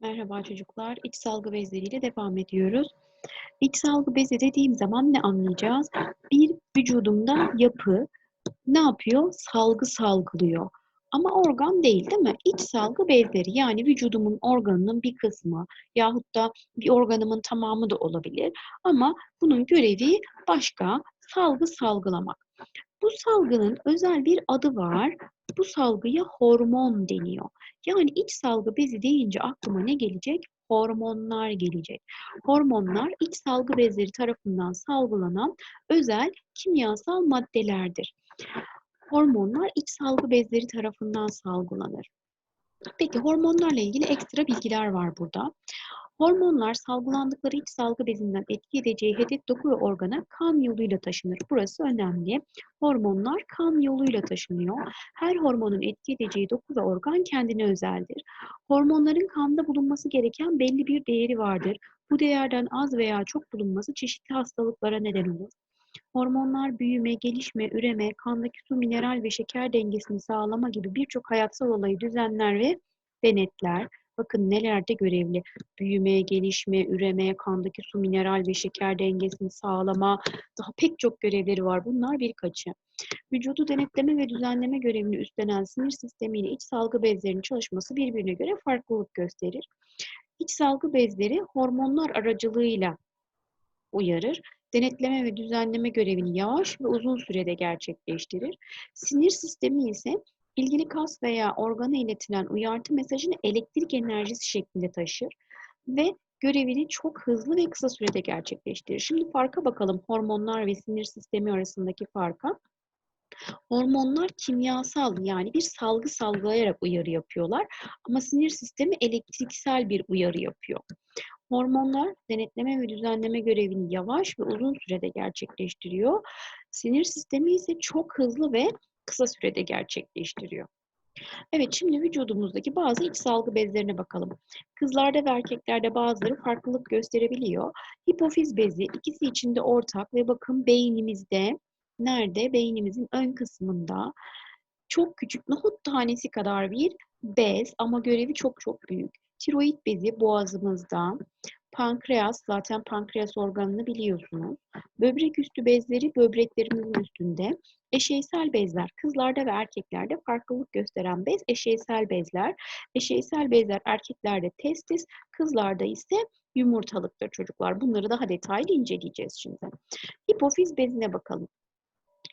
Merhaba çocuklar. İç salgı bezleriyle devam ediyoruz. İç salgı bezi dediğim zaman ne anlayacağız? Bir vücudumda yapı ne yapıyor? Salgı salgılıyor. Ama organ değil değil mi? İç salgı bezleri yani vücudumun organının bir kısmı yahut da bir organımın tamamı da olabilir. Ama bunun görevi başka salgı salgılamak. Bu salgının özel bir adı var. Bu salgıya hormon deniyor. Yani iç salgı bezi deyince aklıma ne gelecek? Hormonlar gelecek. Hormonlar iç salgı bezleri tarafından salgılanan özel kimyasal maddelerdir. Hormonlar iç salgı bezleri tarafından salgılanır. Peki hormonlarla ilgili ekstra bilgiler var burada. Hormonlar salgılandıkları iç salgı bezinden etki edeceği hedef doku ve organa kan yoluyla taşınır. Burası önemli. Hormonlar kan yoluyla taşınıyor. Her hormonun etki edeceği doku ve organ kendine özeldir. Hormonların kanda bulunması gereken belli bir değeri vardır. Bu değerden az veya çok bulunması çeşitli hastalıklara neden olur. Hormonlar büyüme, gelişme, üreme, kandaki su, mineral ve şeker dengesini sağlama gibi birçok hayatsal olayı düzenler ve denetler. Bakın nelerde görevli? Büyüme, gelişme, üreme, kandaki su, mineral ve şeker dengesini sağlama, daha pek çok görevleri var. Bunlar birkaçı. Vücudu denetleme ve düzenleme görevini üstlenen sinir sistemi ile iç salgı bezlerinin çalışması birbirine göre farklılık gösterir. İç salgı bezleri hormonlar aracılığıyla uyarır. Denetleme ve düzenleme görevini yavaş ve uzun sürede gerçekleştirir. Sinir sistemi ise ilgili kas veya organa iletilen uyartı mesajını elektrik enerjisi şeklinde taşır ve görevini çok hızlı ve kısa sürede gerçekleştirir. Şimdi farka bakalım hormonlar ve sinir sistemi arasındaki farka. Hormonlar kimyasal yani bir salgı salgılayarak uyarı yapıyorlar ama sinir sistemi elektriksel bir uyarı yapıyor. Hormonlar denetleme ve düzenleme görevini yavaş ve uzun sürede gerçekleştiriyor. Sinir sistemi ise çok hızlı ve kısa sürede gerçekleştiriyor. Evet şimdi vücudumuzdaki bazı iç salgı bezlerine bakalım. Kızlarda ve erkeklerde bazıları farklılık gösterebiliyor. Hipofiz bezi ikisi içinde ortak ve bakın beynimizde nerede? Beynimizin ön kısmında çok küçük nohut tanesi kadar bir bez ama görevi çok çok büyük. Tiroid bezi boğazımızda, pankreas zaten pankreas organını biliyorsunuz. Böbrek üstü bezleri böbreklerimizin üstünde. Eşeysel bezler kızlarda ve erkeklerde farklılık gösteren bez eşeysel bezler. Eşeysel bezler erkeklerde testis, kızlarda ise yumurtalıktır çocuklar. Bunları daha detaylı inceleyeceğiz şimdi. Hipofiz bezine bakalım.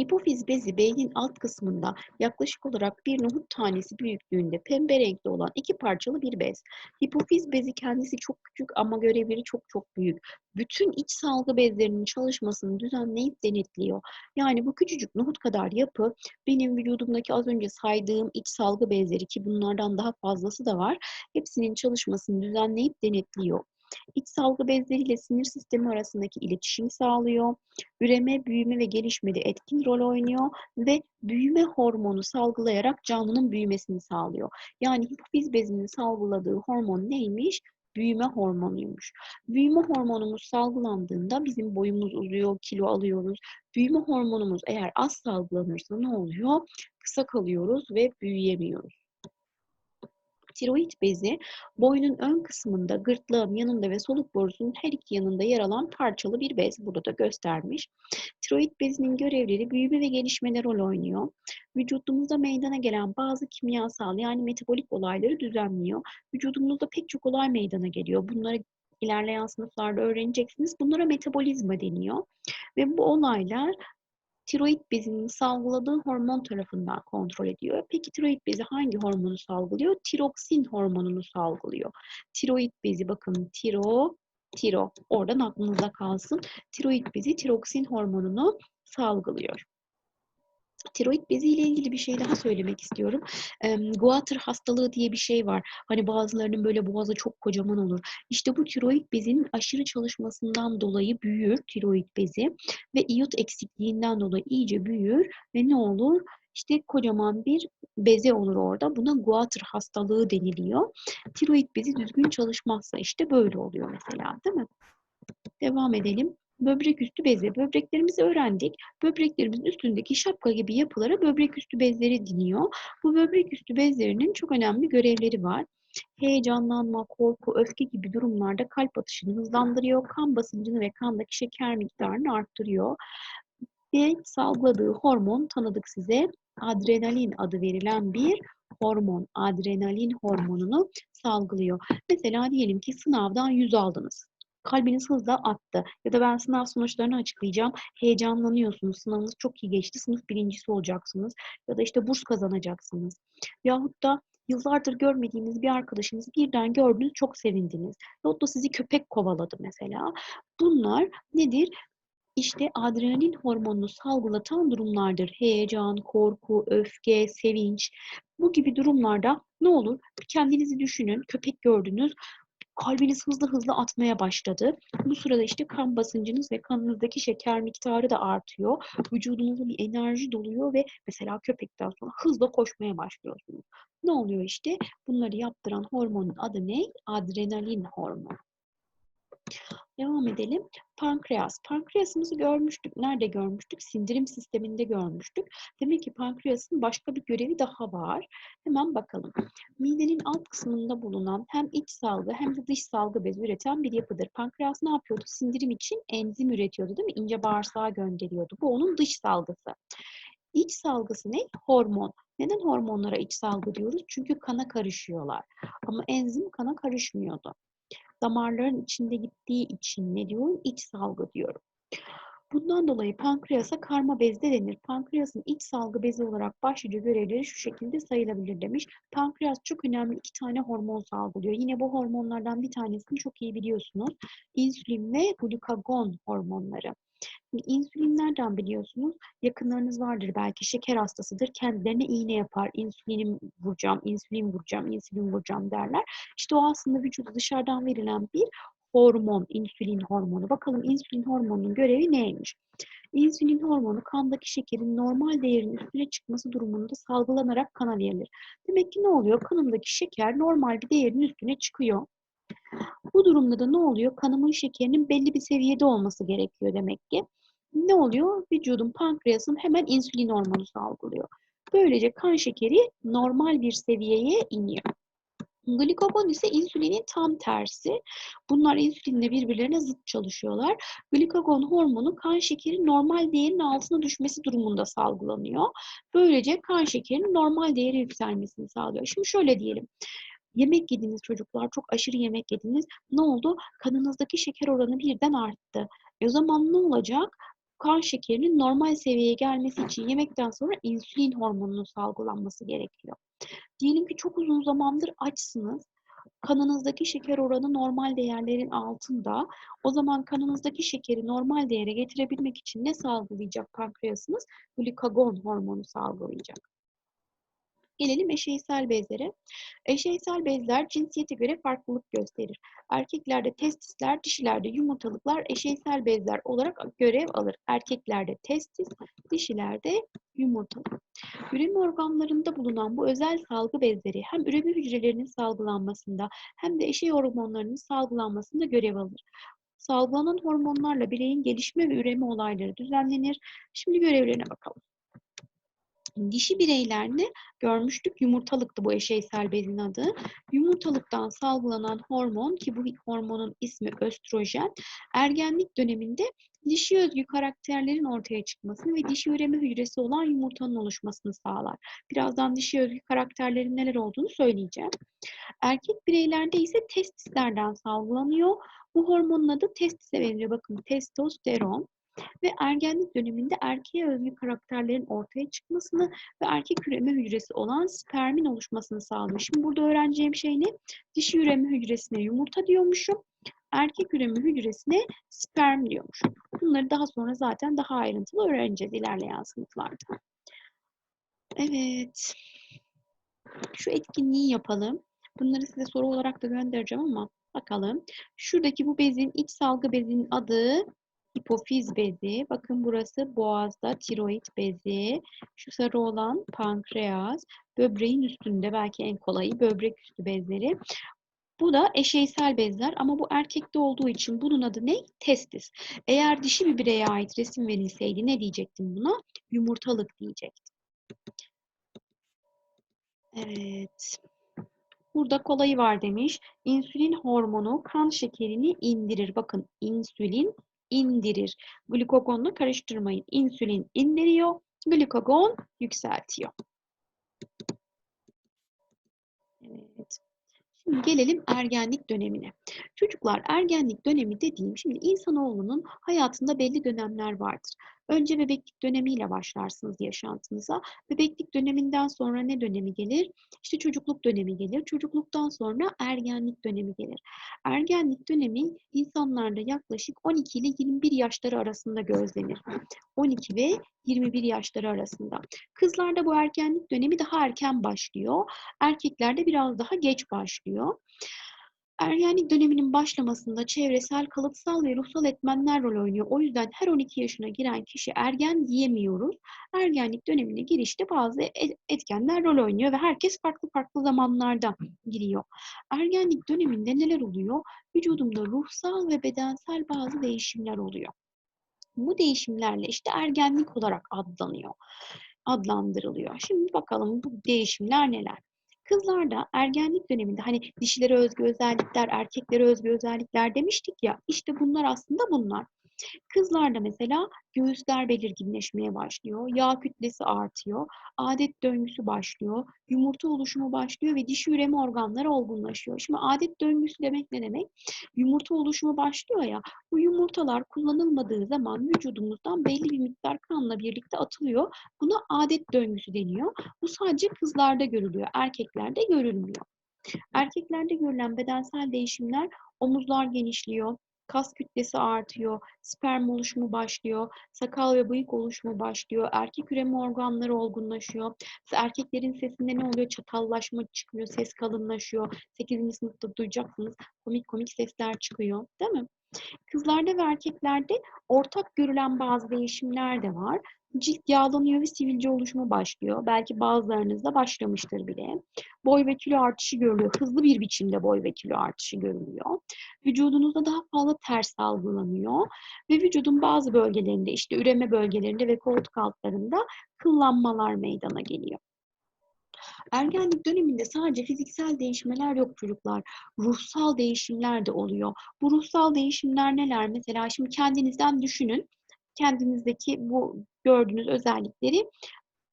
Hipofiz bezi beynin alt kısmında yaklaşık olarak bir nohut tanesi büyüklüğünde pembe renkli olan iki parçalı bir bez. Hipofiz bezi kendisi çok küçük ama görevleri çok çok büyük. Bütün iç salgı bezlerinin çalışmasını düzenleyip denetliyor. Yani bu küçücük nohut kadar yapı benim vücudumdaki az önce saydığım iç salgı bezleri ki bunlardan daha fazlası da var. Hepsinin çalışmasını düzenleyip denetliyor. İç salgı bezleriyle sinir sistemi arasındaki iletişim sağlıyor. Üreme, büyüme ve gelişmede etkin rol oynuyor ve büyüme hormonu salgılayarak canlının büyümesini sağlıyor. Yani hipofiz bezinin salgıladığı hormon neymiş? büyüme hormonuymuş. Büyüme hormonumuz salgılandığında bizim boyumuz uzuyor, kilo alıyoruz. Büyüme hormonumuz eğer az salgılanırsa ne oluyor? Kısa kalıyoruz ve büyüyemiyoruz. Tiroid bezi boynun ön kısmında, gırtlağın yanında ve soluk borusunun her iki yanında yer alan parçalı bir bez. Burada da göstermiş. Tiroid bezinin görevleri büyüme ve gelişmede rol oynuyor. Vücudumuzda meydana gelen bazı kimyasal yani metabolik olayları düzenliyor. Vücudumuzda pek çok olay meydana geliyor. Bunları ilerleyen sınıflarda öğreneceksiniz. Bunlara metabolizma deniyor. Ve bu olaylar tiroid bezinin salgıladığı hormon tarafından kontrol ediyor. Peki tiroid bezi hangi hormonu salgılıyor? Tiroksin hormonunu salgılıyor. Tiroid bezi bakın tiro, tiro. Oradan aklınızda kalsın. Tiroid bezi tiroksin hormonunu salgılıyor. Tiroid bezi ile ilgili bir şey daha söylemek istiyorum. E, Guatr hastalığı diye bir şey var. Hani bazılarının böyle boğazı çok kocaman olur. İşte bu tiroid bezinin aşırı çalışmasından dolayı büyür tiroid bezi ve iyot eksikliğinden dolayı iyice büyür ve ne olur? İşte kocaman bir beze olur orada. Buna Guatr hastalığı deniliyor. Tiroid bezi düzgün çalışmazsa işte böyle oluyor mesela değil mi? Devam edelim. Böbrek üstü bezi. Böbreklerimizi öğrendik. Böbreklerimizin üstündeki şapka gibi yapılara böbrek üstü bezleri deniyor. Bu böbrek üstü bezlerinin çok önemli görevleri var. Heyecanlanma, korku, öfke gibi durumlarda kalp atışını hızlandırıyor, kan basıncını ve kandaki şeker miktarını arttırıyor. Ve salgıladığı hormon tanıdık size adrenalin adı verilen bir hormon. Adrenalin hormonunu salgılıyor. Mesela diyelim ki sınavdan 100 aldınız kalbiniz hızla attı. Ya da ben sınav sonuçlarını açıklayacağım. Heyecanlanıyorsunuz. Sınavınız çok iyi geçti. Sınıf birincisi olacaksınız. Ya da işte burs kazanacaksınız. Yahut da yıllardır görmediğiniz bir arkadaşınızı birden gördünüz, çok sevindiniz. Yahut da sizi köpek kovaladı mesela. Bunlar nedir? İşte adrenalin hormonunu salgılatan durumlardır. Heyecan, korku, öfke, sevinç. Bu gibi durumlarda ne olur? Kendinizi düşünün. Köpek gördünüz kalbiniz hızlı hızlı atmaya başladı. Bu sırada işte kan basıncınız ve kanınızdaki şeker miktarı da artıyor. Vücudunuza bir enerji doluyor ve mesela köpekten sonra hızla koşmaya başlıyorsunuz. Ne oluyor işte? Bunları yaptıran hormonun adı ne? Adrenalin hormonu. Devam edelim. Pankreas. Pankreasımızı görmüştük. Nerede görmüştük? Sindirim sisteminde görmüştük. Demek ki pankreasın başka bir görevi daha var. Hemen bakalım. Midenin alt kısmında bulunan hem iç salgı hem de dış salgı bezi üreten bir yapıdır. Pankreas ne yapıyordu? Sindirim için enzim üretiyordu değil mi? İnce bağırsağa gönderiyordu. Bu onun dış salgısı. İç salgısı ne? Hormon. Neden hormonlara iç salgı diyoruz? Çünkü kana karışıyorlar. Ama enzim kana karışmıyordu damarların içinde gittiği için ne diyorum? İç salgı diyorum. Bundan dolayı pankreasa karma bezde denir. Pankreasın iç salgı bezi olarak başlıca görevleri şu şekilde sayılabilir demiş. Pankreas çok önemli iki tane hormon salgılıyor. Yine bu hormonlardan bir tanesini çok iyi biliyorsunuz. İnsülin ve glukagon hormonları. İnsülin nereden biliyorsunuz? Yakınlarınız vardır belki şeker hastasıdır. Kendilerine iğne yapar. İnsülinim vuracağım, insülin vuracağım, insülin vuracağım derler. İşte o aslında vücuda dışarıdan verilen bir hormon, insülin hormonu. Bakalım insülin hormonunun görevi neymiş? İnsülin hormonu kandaki şekerin normal değerinin üstüne çıkması durumunda salgılanarak kana verilir. Demek ki ne oluyor? Kanımdaki şeker normal bir değerin üstüne çıkıyor. Bu durumda da ne oluyor? Kanımın şekerinin belli bir seviyede olması gerekiyor demek ki. Ne oluyor? Vücudun pankreasın hemen insülin hormonu salgılıyor. Böylece kan şekeri normal bir seviyeye iniyor. Glikagon ise insülinin tam tersi. Bunlar insülinle birbirlerine zıt çalışıyorlar. Glikagon hormonu kan şekeri normal değerin altına düşmesi durumunda salgılanıyor. Böylece kan şekerinin normal değeri yükselmesini sağlıyor. Şimdi şöyle diyelim. Yemek yediniz çocuklar, çok aşırı yemek yediniz. Ne oldu? Kanınızdaki şeker oranı birden arttı. E o zaman ne olacak? Kan şekerinin normal seviyeye gelmesi için yemekten sonra insülin hormonunun salgılanması gerekiyor. Diyelim ki çok uzun zamandır açsınız. Kanınızdaki şeker oranı normal değerlerin altında. O zaman kanınızdaki şekeri normal değere getirebilmek için ne salgılayacak pankreasınız? Glikagon hormonu salgılayacak. Gelelim eşeysel bezlere. Eşeysel bezler cinsiyete göre farklılık gösterir. Erkeklerde testisler, dişilerde yumurtalıklar eşeysel bezler olarak görev alır. Erkeklerde testis, dişilerde yumurtalık. Üreme organlarında bulunan bu özel salgı bezleri hem üreme hücrelerinin salgılanmasında hem de eşey hormonlarının salgılanmasında görev alır. Salgılanan hormonlarla bireyin gelişme ve üreme olayları düzenlenir. Şimdi görevlerine bakalım. Dişi bireylerde görmüştük yumurtalıktı bu eşeysel bezin adı. Yumurtalıktan salgılanan hormon ki bu hormonun ismi östrojen ergenlik döneminde dişi özgü karakterlerin ortaya çıkmasını ve dişi üreme hücresi olan yumurtanın oluşmasını sağlar. Birazdan dişi özgü karakterlerin neler olduğunu söyleyeceğim. Erkek bireylerde ise testislerden salgılanıyor. Bu hormonun adı testise benziyor. Bakın testosteron ve ergenlik döneminde erkeğe özgü karakterlerin ortaya çıkmasını ve erkek üreme hücresi olan spermin oluşmasını sağlıyor. Şimdi burada öğreneceğim şey ne? Dişi üreme hücresine yumurta diyormuşum. Erkek üreme hücresine sperm diyormuşum. Bunları daha sonra zaten daha ayrıntılı öğreneceğiz ilerleyen sınıflarda. Evet. Şu etkinliği yapalım. Bunları size soru olarak da göndereceğim ama bakalım. Şuradaki bu bezin iç salgı bezinin adı hipofiz bezi. Bakın burası boğazda tiroid bezi. Şu sarı olan pankreas. Böbreğin üstünde belki en kolayı böbrek üstü bezleri. Bu da eşeysel bezler ama bu erkekte olduğu için bunun adı ne? Testis. Eğer dişi bir bireye ait resim verilseydi ne diyecektim buna? Yumurtalık diyecektim. Evet. Burada kolayı var demiş. İnsülin hormonu kan şekerini indirir. Bakın insülin indirir. Glikogonla karıştırmayın. İnsülin indiriyor, glikogon yükseltiyor. Evet. Şimdi gelelim ergenlik dönemine. Çocuklar ergenlik dönemi dediğim şimdi insanoğlunun hayatında belli dönemler vardır. Önce bebeklik dönemiyle başlarsınız yaşantınıza. Bebeklik döneminden sonra ne dönemi gelir? İşte çocukluk dönemi gelir. Çocukluktan sonra ergenlik dönemi gelir. Ergenlik dönemi insanlarda yaklaşık 12 ile 21 yaşları arasında gözlenir. 12 ve 21 yaşları arasında. Kızlarda bu ergenlik dönemi daha erken başlıyor. Erkeklerde biraz daha geç başlıyor. Ergenlik döneminin başlamasında çevresel, kalıtsal ve ruhsal etmenler rol oynuyor. O yüzden her 12 yaşına giren kişi ergen diyemiyoruz. Ergenlik dönemine girişte bazı e- etkenler rol oynuyor ve herkes farklı farklı zamanlarda giriyor. Ergenlik döneminde neler oluyor? Vücudumda ruhsal ve bedensel bazı değişimler oluyor. Bu değişimlerle işte ergenlik olarak adlanıyor, adlandırılıyor. Şimdi bakalım bu değişimler neler? Kızlarda ergenlik döneminde hani dişilere özgü özellikler, erkeklere özgü özellikler demiştik ya, işte bunlar aslında bunlar. Kızlarda mesela göğüsler belirginleşmeye başlıyor, yağ kütlesi artıyor, adet döngüsü başlıyor, yumurta oluşumu başlıyor ve dişi üreme organları olgunlaşıyor. Şimdi adet döngüsü demek ne demek? Yumurta oluşumu başlıyor ya, bu yumurtalar kullanılmadığı zaman vücudumuzdan belli bir miktar kanla birlikte atılıyor. Buna adet döngüsü deniyor. Bu sadece kızlarda görülüyor, erkeklerde görülmüyor. Erkeklerde görülen bedensel değişimler omuzlar genişliyor, kas kütlesi artıyor, sperm oluşumu başlıyor, sakal ve bıyık oluşumu başlıyor, erkek üreme organları olgunlaşıyor. Erkeklerin sesinde ne oluyor? Çatallaşma çıkıyor, ses kalınlaşıyor. 8. sınıfta duyacaksınız komik komik sesler çıkıyor, değil mi? Kızlarda ve erkeklerde ortak görülen bazı değişimler de var. Cilt yağlanıyor ve sivilce oluşumu başlıyor. Belki bazılarınızda başlamıştır bile. Boy ve kilo artışı görülüyor. Hızlı bir biçimde boy ve kilo artışı görülüyor. Vücudunuzda daha fazla ter salgılanıyor. Ve vücudun bazı bölgelerinde işte üreme bölgelerinde ve koltuk altlarında kıllanmalar meydana geliyor. Ergenlik döneminde sadece fiziksel değişmeler yok çocuklar. Ruhsal değişimler de oluyor. Bu ruhsal değişimler neler? Mesela şimdi kendinizden düşünün. Kendinizdeki bu gördüğünüz özellikleri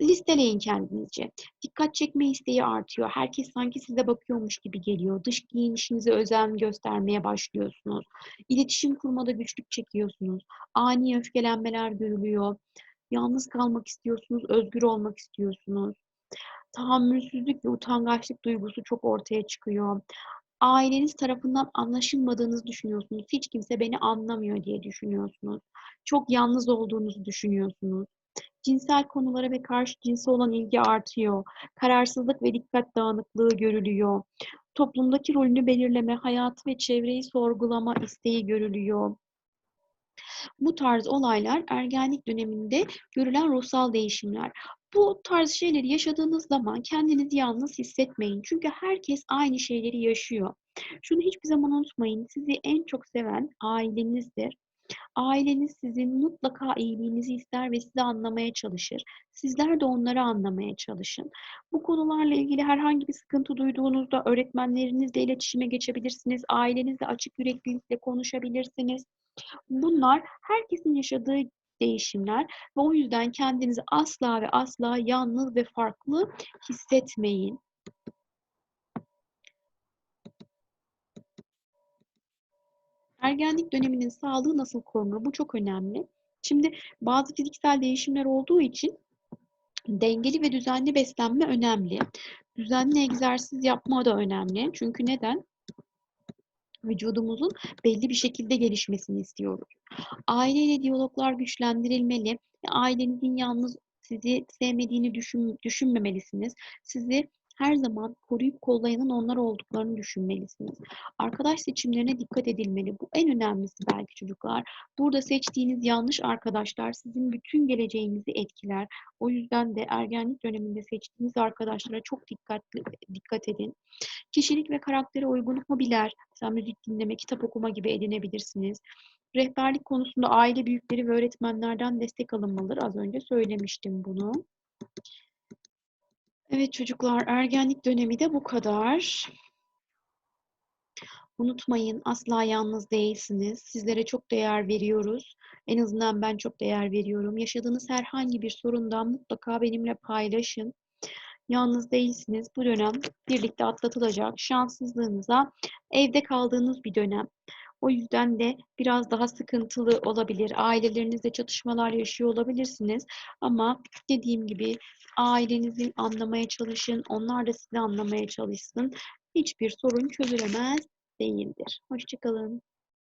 listeleyin kendinizce. Dikkat çekme isteği artıyor. Herkes sanki size bakıyormuş gibi geliyor. Dış giyinişinize özen göstermeye başlıyorsunuz. İletişim kurmada güçlük çekiyorsunuz. Ani öfkelenmeler görülüyor. Yalnız kalmak istiyorsunuz, özgür olmak istiyorsunuz tahammülsüzlük ve utangaçlık duygusu çok ortaya çıkıyor. Aileniz tarafından anlaşılmadığınızı düşünüyorsunuz. Hiç kimse beni anlamıyor diye düşünüyorsunuz. Çok yalnız olduğunuzu düşünüyorsunuz. Cinsel konulara ve karşı cinse olan ilgi artıyor. Kararsızlık ve dikkat dağınıklığı görülüyor. Toplumdaki rolünü belirleme, hayatı ve çevreyi sorgulama isteği görülüyor. Bu tarz olaylar ergenlik döneminde görülen ruhsal değişimler. Bu tarz şeyleri yaşadığınız zaman kendinizi yalnız hissetmeyin. Çünkü herkes aynı şeyleri yaşıyor. Şunu hiçbir zaman unutmayın. Sizi en çok seven ailenizdir. Aileniz sizin mutlaka iyiliğinizi ister ve sizi anlamaya çalışır. Sizler de onları anlamaya çalışın. Bu konularla ilgili herhangi bir sıkıntı duyduğunuzda öğretmenlerinizle iletişime geçebilirsiniz. Ailenizle açık yüreklilikle konuşabilirsiniz. Bunlar herkesin yaşadığı değişimler ve o yüzden kendinizi asla ve asla yalnız ve farklı hissetmeyin. Ergenlik döneminin sağlığı nasıl korunur? Bu çok önemli. Şimdi bazı fiziksel değişimler olduğu için dengeli ve düzenli beslenme önemli. Düzenli egzersiz yapma da önemli. Çünkü neden? Vücudumuzun belli bir şekilde gelişmesini istiyoruz. Aileyle diyaloglar güçlendirilmeli. Ailenizin yalnız sizi sevmediğini düşün, düşünmemelisiniz. Sizi her zaman koruyup kollayanın onlar olduklarını düşünmelisiniz. Arkadaş seçimlerine dikkat edilmeli. Bu en önemlisi belki çocuklar. Burada seçtiğiniz yanlış arkadaşlar sizin bütün geleceğinizi etkiler. O yüzden de ergenlik döneminde seçtiğiniz arkadaşlara çok dikkatli dikkat edin. Kişilik ve karaktere uygun hobiler, mesela müzik dinleme, kitap okuma gibi edinebilirsiniz. Rehberlik konusunda aile büyükleri ve öğretmenlerden destek alınmalıdır. Az önce söylemiştim bunu. Evet çocuklar, ergenlik dönemi de bu kadar. Unutmayın asla yalnız değilsiniz. Sizlere çok değer veriyoruz. En azından ben çok değer veriyorum. Yaşadığınız herhangi bir sorundan mutlaka benimle paylaşın. Yalnız değilsiniz. Bu dönem birlikte atlatılacak. Şanssızlığınıza evde kaldığınız bir dönem. O yüzden de biraz daha sıkıntılı olabilir. Ailelerinizle çatışmalar yaşıyor olabilirsiniz. Ama dediğim gibi ailenizi anlamaya çalışın. Onlar da sizi anlamaya çalışsın. Hiçbir sorun çözülemez değildir. Hoşçakalın.